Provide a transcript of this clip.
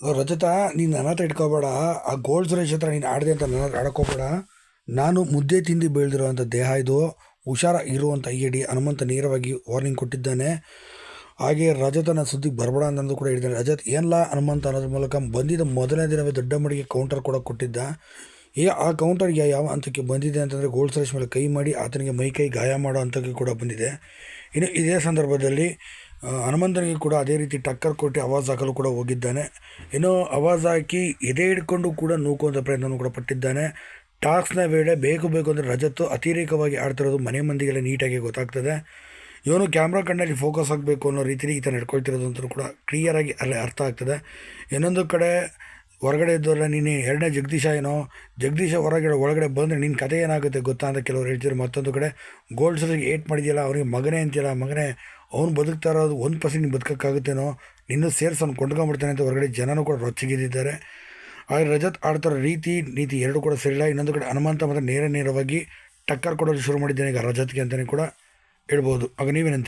ರಜತ, ನೀನು ನನ್ನ ಹತ್ರ ಇಟ್ಕೋಬೇಡ. ಆ ಗೋಲ್ಡ್ ಸುರೇಶ್ ಹತ್ರ ನೀನು ಆಡಿದೆ ಅಂತ ನನ್ನ ಹತ್ರ ನಾನು ಮುದ್ದೆ ತಿಂದು ಬೆಳೆದಿರುವಂಥ ದೇಹ ಇದು. ಹುಷಾರ ಇರುವಂಥ ಇಡಿ ಹನುಮಂತ ನೇರವಾಗಿ ವಾರ್ನಿಂಗ್ ಕೊಟ್ಟಿದ್ದಾನೆ. ಹಾಗೆ ರಜತನ ಸುದ್ದಿಗೆ ಬರಬೇಡ ಅನ್ನೋದು ಕೂಡ ಹೇಳಿದ್ದಾನೆ ರಜತ್ ಏನಲ್ಲ ಹನುಮಂತ ಅನ್ನೋದ್ರ ಮೂಲಕ ಬಂದಿದ್ದ ಮೊದಲನೇ ದಿನವೇ ದೊಡ್ಡ ಮಡಿಗೆ ಕೌಂಟರ್ ಕೂಡ ಕೊಟ್ಟಿದ್ದ. ಏ, ಆ ಕೌಂಟರ್ಗೆ ಯಾವ ಹಂತಕ್ಕೆ ಬಂದಿದೆ ಅಂತಂದರೆ ಗೋಲ್ಡ್ ಸುರೇಶ್ ಮೇಲೆ ಕೈ ಮಾಡಿ ಆತನಿಗೆ ಮೈ ಕೈ ಗಾಯ ಮಾಡೋ ಹಂತಕ್ಕೆ ಕೂಡ ಬಂದಿದೆ. ಇನ್ನು ಇದೇ ಸಂದರ್ಭದಲ್ಲಿ ಹನುಮಂತನಿಗೆ ಕೂಡ ಅದೇ ರೀತಿ ಟಕ್ಕರ್ ಕೊಟ್ಟು ಆವಾಜ್ ಹಾಕಲು ಕೂಡ ಹೋಗಿದ್ದಾನೆ. ಏನೋ ಆವಾಜ್ ಹಾಕಿ ಎದೆ ಹಿಡ್ಕೊಂಡು ಕೂಡ ನೂಕುವಂಥ ಪ್ರಯತ್ನವನ್ನು ಕೂಡ ಪಟ್ಟಿದ್ದಾನೆ. ಟಾಸ್ಕ್ನ ವೇಳೆ ಬೇಕು ಬೇಕು ಅಂದರೆ ರಜತ್ತು ಅತಿರೇಕವಾಗಿ ಆಡ್ತಿರೋದು ಮನೆ ಮಂದಿಗೆಲ್ಲ ನೀಟಾಗಿ ಗೊತ್ತಾಗ್ತದೆ. ಇವನು ಕ್ಯಾಮ್ರಾ ಕಣ್ಣಲ್ಲಿ ಫೋಕಸ್ ಆಗಬೇಕು ಅನ್ನೋ ರೀತಿಲಿ ಈತ ನಡ್ಕೊಳ್ತಿರೋದು ಅಂತ ಕೂಡ ಕ್ಲಿಯರಾಗಿ ಅಲ್ಲಿ ಅರ್ಥ ಆಗ್ತದೆ. ಇನ್ನೊಂದು ಕಡೆ ಹೊರಗಡೆ ಇದ್ದವರ ನೀನು ಎರಡನೇ ಜಗದೀಶ ಏನೋ, ಜಗದೀಶ ಹೊರಗಡೆ ಒಳಗಡೆ ಬಂದರೆ ನಿನ್ನ ಕತೆ ಏನಾಗುತ್ತೆ ಗೊತ್ತಾ ಅಂತ ಕೆಲವರು ಹೇಳ್ತಿದ್ರು. ಮತ್ತೊಂದು ಕಡೆ ಗೋಲ್ಡ್ ಸರಿಗೆ ಏಟ್ ಮಾಡಿದೆಯಲ್ಲ, ಅವನಿಗೆ ಮಗನೇ ಅಂತೀಯಲ್ಲ, ಮಗನೇ ಅವ್ನು ಬದುಕ್ತಾ ಇರೋದು ಒಂದು ಪರ್ಸೆಂಟ್ ನೀನು ಬದುಕೋಕ್ಕಾಗುತ್ತೇನೋ? ನಿನ್ನೂ ಸೇರಿಸಿ ಅವ್ನು ಕೊಂಡ್ಕೊಂಡ್ಬಿಡ್ತಾನೆ ಅಂತ ಹೊರಗಡೆ ಜನನೂ ಕೂಡ ರೊಚ್ಚಿಗಿದ್ದಿದ್ದಾರೆ. ಆದರೆ ರಜತ್ ಆಡ್ತಾರೋ ರೀತಿ, ನೀತಿ ಎರಡು ಕೂಡ ಸರಿಯಿಲ್ಲ. ಇನ್ನೊಂದು ಕಡೆ ಹನುಮಂತ ಮತ್ತು ನೇರ ನೇರವಾಗಿ ಟಕ್ಕರ್ ಕೊಡೋದು ಶುರು ಮಾಡಿದ್ದೇನೆ ಈಗ ರಜತ್ಗೆ ಅಂತಲೇ ಕೂಡ ಹೇಳ್ಬೋದು. ಆಗ ನೀವೇನಂತ